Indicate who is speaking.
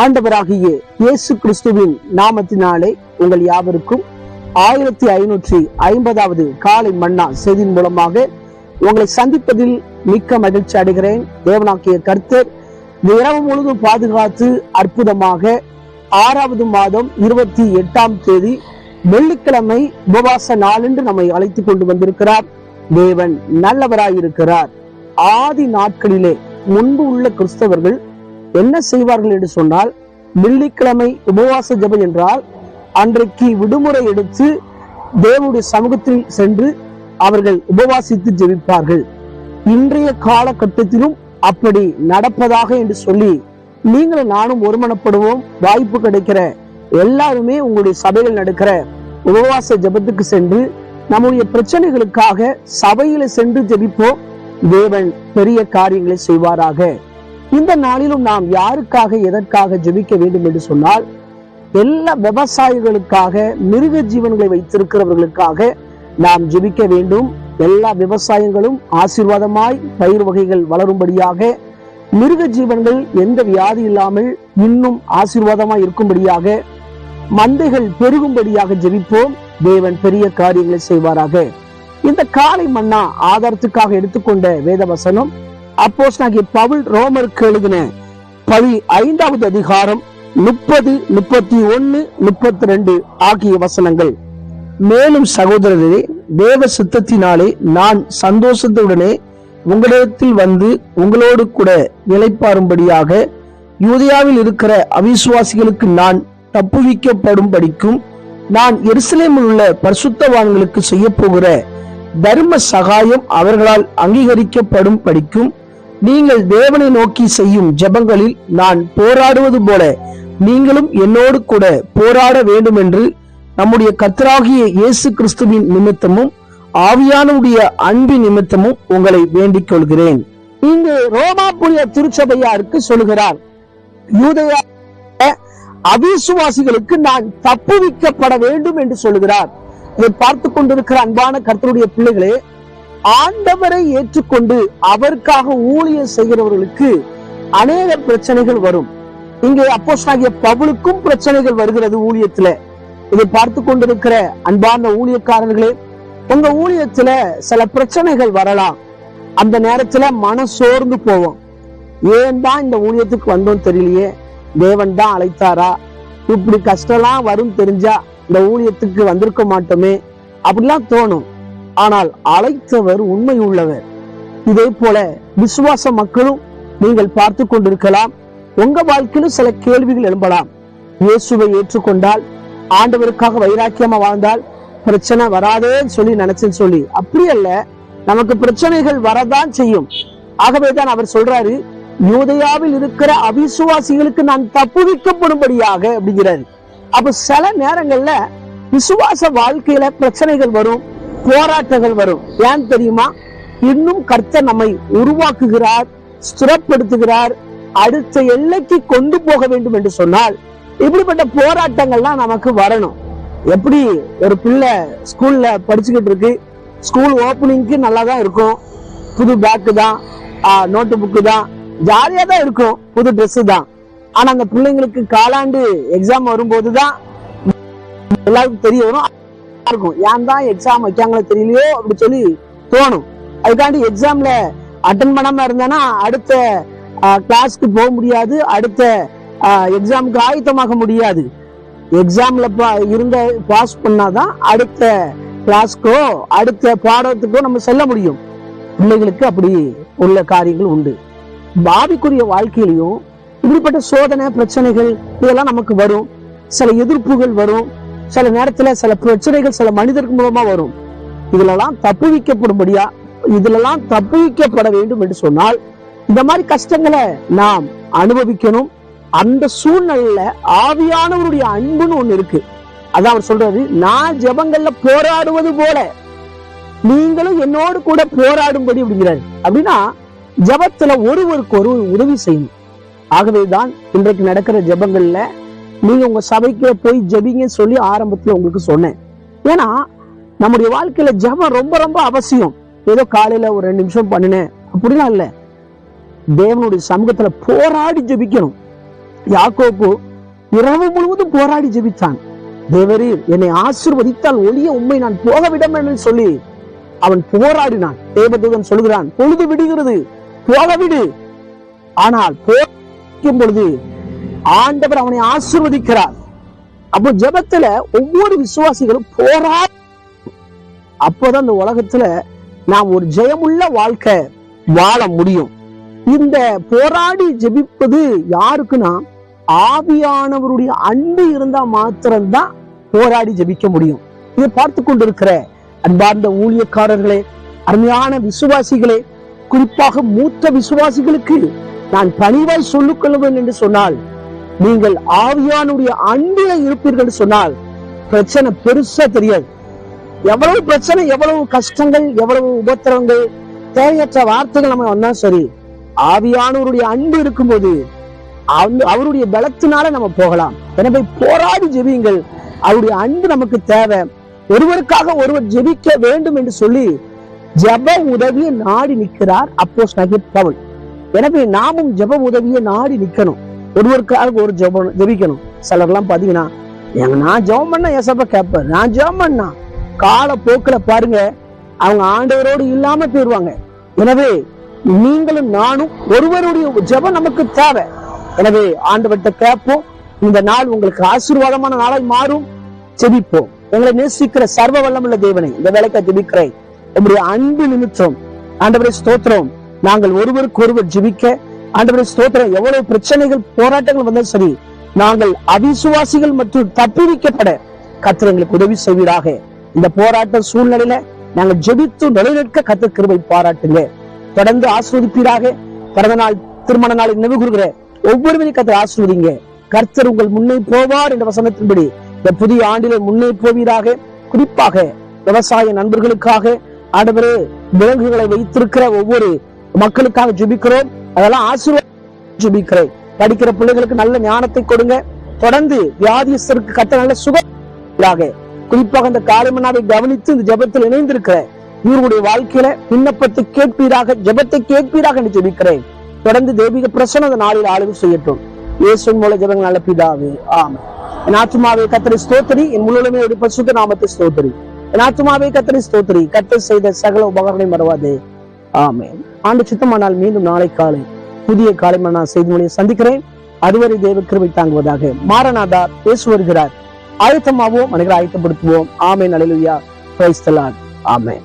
Speaker 1: ஆண்டவராகிய இயேசு கிறிஸ்துவின் நாமத்தினாலே உங்கள் யாவருக்கும் ஆயிரத்தி ஐநூற்றி ஐம்பதாவது காலை மன்னா செய்தியின் மூலமாக உங்களை சந்திப்பதில் மிக்க மகிழ்ச்சி அடைகிறேன். தேவனாக்கிய கர்த்தர் இந்த இரவு முழுதும் பாதுகாத்து அற்புதமாக ஆறாவது மாதம் இருபத்தி எட்டாம் தேதி வெள்ளிக்கிழமை உபவாச நாளென்று நம்மை அழைத்துக் கொண்டு வந்திருக்கிறார். தேவன் நல்லவராயிருக்கிறார். ஆதி நாட்களிலே முன்பு உள்ள கிறிஸ்தவர்கள் என்ன செய்வார்கள் என்று சொன்னால் வெள்ளிக்கிழமை உபவாச ஜபம் என்றால் அன்றைக்கு விடுமுறை எடுத்து தேவனுடைய சமூகத்தில் சென்று அவர்கள் உபவாசித்து ஜெபிப்பார்கள். இன்றைய காலகட்டத்திலும் அப்படி நடப்பதாக என்று சொல்லி நீங்களும் நானும் ஒருமனப்படுவோம். வாய்ப்பு கிடைக்கிற எல்லாருமே உங்களுடைய சபையில் நடக்கிற உபவாச ஜெபத்துக்கு சென்று நம்முடைய பிரச்சனைகளுக்காக சபையில சென்று ஜெபிப்போம். தேவன் பெரிய காரியங்களை செய்வாராக. இந்த நாளிலும் நாம் யாருக்காக எதற்காக ஜெபிக்க வேண்டும் என்று சொன்னால் எல்லா விவசாயிகளுக்காக மிருக ஜீவன்களை வைத்திருக்கிறவர்களுக்காக நாம் ஜெபிக்க வேண்டும். எல்லா விவசாயங்களும் ஆசீர்வாதமாய் பயிர் வகைகள் வளரும்படியாக மிருக ஜீவன்கள் எந்த வியாதி இல்லாமல் இன்னும் ஆசீர்வாதமாய் இருக்கும்படியாக மந்தைகள் பெருகும்படியாக ஜெபிப்போம். தேவன் பெரிய காரியங்களை செய்வாராக. இந்த காலை மன்னா ஆதாரத்துக்காக எடுத்துக்கொண்ட வேதவசனம் அப்போஸ் அப்போஸ் பவுல் ரோமருக்கு எழுதின பதி ஐந்தாவது அதிகாரம் முப்பது முப்பத்தி ஒன்னு முப்பத்தி ரெண்டு ஆகிய வசனங்கள். மேலும் சகோதரரே தேவ சித்தத்தினாலே நான் சந்தோஷத்துடனே உங்களிடத்தில் வந்து உங்களோடு கூட நிலைப்பாரும்படியாக யூதயாவில் இருக்கிற அவிசுவாசிகளுக்கு நான் தப்புவிக்கப்படும் படிக்கும் நான் எருசலேமில் உள்ள பரிசுத்தவான்களுக்கு செய்ய போகிற தர்ம சகாயம் அவர்களால் அங்கீகரிக்கப்படும் படிக்கும் நீங்கள் தேவனை நோக்கி செய்யும் ஜெபங்களில் நான் போராடுவது போல நீங்களும் என்னோடு கூட போராட வேண்டும் என்று நம்முடைய கர்த்தராகிய இயேசு கிறிஸ்துவின் நிமித்தமும் ஆவியானுடைய அன்பின் நிமித்தமும் உங்களை வேண்டிக் கொள்கிறேன். இங்கு ரோமாபுரிய திருச்சபையாருக்கு சொல்கிறார் யூதையா அவிசுவாசிகளுக்கு நான் தப்புவிக்கப்பட வேண்டும் என்று சொல்கிறார். இதை பார்த்து கொண்டிருக்கிற அன்பான கர்த்தருடைய பிள்ளைகளே ஆண்டவரை ஏற்றுக்கொண்டு அவருக்காக ஊழியம் செய்கிறவர்களுக்கு அநேக பிரச்சனைகள் வரும். இங்கே அப்போஸ்தலனாகிய பவுலுக்கும் பிரச்சனைகள் வருகிறது ஊழியத்துல. இதை பார்த்து கொண்டிருக்கிற அன்பான ஊழியக்காரர்களே உங்க ஊழியத்துல சில பிரச்சனைகள் வரலாம். அந்த நேரத்துல மன சோர்ந்து போவோம். ஏன் தான் இந்த ஊழியத்துக்கு வந்தோம் தெரியலையே? தேவன் தான் அழைத்தாரா? இப்படி கஷ்டம்லாம் வரும் தெரிஞ்சா இந்த ஊழியத்துக்கு வந்திருக்க மாட்டோமே? அப்படிலாம் தோணும். ஆனால் அழைத்தவர் உண்மை உள்ளவர் இதே போல விசுவாச மக்களும் நீங்கள் பார்த்து கொண்டிருக்கலாம். உங்க வாழ்க்கையிலும் சில கேள்விகள் எழும்பலாம். இயேசுவை ஏற்றுக்கொண்டால் ஆண்டவருக்காக வைராக்கியமா வாழ்ந்தால் பிரச்சனை வராதேன்னு சொல்லி நினைச்சேன்னு சொல்லி. அப்படி அல்ல நமக்கு பிரச்சனைகள் வரதான் செய்யும். ஆகவேதான் அவர் சொல்றாரு யூதையாவில் இருக்கிற அவிசுவாசிகளுக்கு நான் தப்புவிக்கப்படும்படியாக அப்படிங்கிறாரு. அப்ப சில நேரங்கள்ல விசுவாச வாழ்க்கையில பிரச்சனைகள் வரும். போராட்டங்கள் வரும். ஏன் தெரியுமா? இன்னும் கர்த்தர் நம்மை உருவாக்குகிறார் ஸ்திரப்படுத்துகிறார் அடுத்த எல்லைக்கு கொண்டு போக வேண்டும் என்று சொன்னால் இப்படிப்பட்ட போராட்டங்கள்லாம் நமக்கு வரணும். எப்படி ஒரு பிள்ளை ஸ்கூல்ல படிச்சுக்கிட்டு இருக்கு ஸ்கூல் ஓப்பனிங்க்கு நல்லா தான் இருக்கும். புது பேக்கு தான் நோட்டு புக்கு தான் ஜாலியா தான் இருக்கும் புது ட்ரெஸ் தான். ஆனா அந்த பிள்ளைங்களுக்கு காலாண்டு எக்ஸாம் வரும்போது தான் எல்லாருக்கும் தெரிய வரும். இருக்கும். ஏன் தான் எக்ஸாம் வைக்காங்களோ தெரியலையோ? அப்படி சொல்லி தோணும். அதுக்காண்டி எக்ஸாம்ல அட்டன் பண்ணாம இருந்தானா அடுத்த கிளாஸ்க்கு போக முடியாது. அடுத்த எக்ஸாமுக்கு ஆயத்தமாக முடியாது. எக்ஸாம்ல இருந்த பாஸ் பண்ணாதான் அடுத்த கிளாஸ்க்கோ அடுத்த பாடத்துக்கோ நம்ம செல்ல முடியும். பிள்ளைகளுக்கு அப்படி உள்ள காரியங்கள் உண்டு. பாவிக்குரிய வாழ்க்கையிலையும் இப்படிப்பட்ட சோதனை பிரச்சனைகள் இதெல்லாம் நமக்கு வரும். சில எதிர்ப்புகள் வரும். சில நேரத்துல சில பிரச்சனைகள் சில மனிதர்கள் மூலமா வரும். இதுலலாம் தப்புவிக்கப்படும்படியா இதுலலாம் தப்புவிக்கப்பட வேண்டும் என்று சொன்னால் இந்த மாதிரி கஷ்டங்களை நாம் அனுபவிக்கணும். அந்த சூழ்நிலையில ஆவியானவருடைய அன்புன்னு ஒண்ணு இருக்கு. அதான் அவர் சொல்றாரு நான் ஜெபங்கள்ல போராடுவது போல நீங்களும் என்னோடு கூட போராடும்படி அப்படிங்கிறாரு. அப்படின்னா ஜெபத்துல ஒருவருக்கு ஒரு உதவி செய்யணும். ஆகவேதான் இன்றைக்கு நடக்கிற ஜெபங்கள்ல நீங்க உங்க சபைக்கு போய் ஜபிங்கன்னு சொல்லி ஆரம்பத்துல உங்களுக்கு சொன்னேன். ஏன்னா நம்முடைய வாழ்க்கையில ஜபம் ரொம்ப ரொம்ப அவசியம். ஏதோ காலையில ஒரு ரெண்டு நிமிஷம் பண்ணினேன். அப்படிலாம் இல்ல. தேவனுடைய சமூகத்துல போராடி ஜெபிக்கணும். யாக்கோப்பு இரவு முழுவதும் போராடி ஜெபித்தான். தேவரீர் என்னை ஆசிர்வதித்தால் ஒளிய உண்மை நான் போக விடம் சொல்லி அவன் போராடினான். தேவதூதன் சொல்கிறான் பொழுது விடுகிறது போக விடு ஆனால் போக்கும் பொழுது ஆண்டவர் அவனை ஆசிர்வதிக்கிறார். அப்போ ஜெபத்துல ஒவ்வொரு விசுவாசிகளும் போரா அப்போதான் இந்த உலகத்துல நாம் ஒரு ஜெயமுள்ள வாழ்க்கை வாழ முடியும். இந்த போராடி ஜெபிப்பது யாருக்குன்னா ஆவியானவருடைய அன்பு இருந்தா மாத்திரம்தான் போராடி ஜெபிக்க முடியும். இதை பார்த்து கொண்டிருக்கிற அன்பார்ந்த ஊழியக்காரர்களே அருமையான விசுவாசிகளே குறிப்பாக மூத்த விசுவாசிகளுக்கு நான் பணிவாய் சொல்லிக் கொள்வேன் என்று சொன்னால் நீங்கள் ஆவியானுடைய அன்பில இருப்பீர்கள் சொன்னால் பிரச்சனை பெருசா தெரியாது. எவ்வளவு பிரச்சனை எவ்வளவு கஷ்டங்கள் எவ்வளவு உபத்திரவங்கள் தேவையற்ற வார்த்தைகள் நம்ம வந்தா சரி. ஆவியானவருடைய அன்பு இருக்கும்போது அவருடைய பலத்தினால நம்ம போகலாம். எனவே போராடி ஜெபியுங்கள். அவருடைய அன்பு நமக்கு தேவை. ஒருவருக்காக ஒருவர் ஜெபிக்க வேண்டும் என்று சொல்லி ஜப உதவியை நாடி நிற்கிறார் அப்போ பவுல். எனவே நாமும் ஜெப உதவியை நாடி நிற்கணும். ஒருவருக்காக ஒரு ஜெபம் ஜெபிக்கணும். சிலர்லாம் பாத்தீங்கன்னா எங்க நான் ஜெபம் பண்ண ஏசப்ப கேட்பேன் நான் ஜெபம் பண்ணா கால போக்கில் பாருங்க அவங்க ஆண்டவரோடு இல்லாம போயிடுவாங்க எனவே நீங்களும் நானும் ஒருவருடைய ஜெபம் நமக்கு தேவை. எனவே ஆண்டவர்கிட்ட கேட்போம். இந்த நாள் உங்களுக்கு ஆசீர்வாதமான நாளாய் மாறும். ஜெபிப்போம். எங்களை நேசிக்கிற சர்வ வல்லமுள்ள தேவனை இந்த வேலைக்கு ஜெபிக்கிறேன். உங்களுடைய அன்பு நிமித்தம் ஆண்டவரை ஸ்தோத்திரம். நாங்கள் ஒருவருக்கு ஒருவர் ஜெபிக்க ஆண்டவரை ஸ்தோத்திரம். எவ்வளவு பிரச்சனைகள் போராட்டங்கள் வந்தாலும் சரி நாங்கள் அவிசுவாசிகள் மற்றும் தப்பிவிக்கப்பட கர்த்தர் எங்களுக்கு உதவி செய்வீராக. இந்த போராட்ட சூழ்நிலையில நாங்கள் ஜெபித்து நிலைநிற்க கர்த்தர் கிருபை பாராட்டுங்க. தொடர்ந்து ஆஸ்வதிப்பீராக பிறந்த நாள் திருமண நாளை நினைவு கூறுகிற ஒவ்வொருவரையும் கத்தர் ஆசிர்வதிங்க. கர்த்தர் உங்கள் முன்னே போவார் என்ற வசனத்தின்படி இந்த புதிய ஆண்டிலே முன்னே போவீராக. குறிப்பாக விவசாய நண்பர்களுக்காக ஆண்டவரே விலங்குகளை வைத்திருக்கிற ஒவ்வொரு மக்களுக்காக ஜெபிக்கிறோம். அதெல்லாம் ஆசீர்வாதம் ஜெபிக்கிறேன். படிக்கிற பிள்ளைகளுக்கு நல்ல ஞானத்தை கொடுங்க. தொடர்ந்து வியாதிஸ்தருக்கு கத்த நல்ல சுகம் குறிப்பாக இந்த காலைமனாவை கவனித்து இந்த ஜபத்தில் இணைந்திருக்கிற இவருடைய வாழ்க்கையில விண்ணப்பத்தை கேட்பீராக ஜபத்தை கேட்பீராக என்று ஜெபிக்கிறேன். தொடர்ந்து தெய்வீக பிரசனம் அந்த நாளில் ஆளுகை செய்யட்டும். இயேசுவின் மூல ஜபங்கள் நல்ல பிதாவே ஆமென். என் ஆத்மாவை கத்தரி ஸ்தோத்திரி. என் முழுமே ஒரு பசுத்த நாமத்தை ஸ்தோத்திரி. என் ஆத்மாவை கத்தரி ஸ்தோத்திரி. கத்தர் செய்த சகல உபகரணை மறவாதே. ஆமேன். ஆண்டு சித்தமானால் மீண்டும் நாளை காலை புதிய காலை நான் செய்தி மொழியை சந்திக்கிறேன். அதுவரை தேவ கிருபை தாங்குவதாக மாரநாதா பேசு வருகிறார். ஆயத்தமாவோம் மனிதர் ஆயத்தப்படுத்துவோம். ஆமென் அலையிலுயா கிரைஸ்தலான் ஆமென்.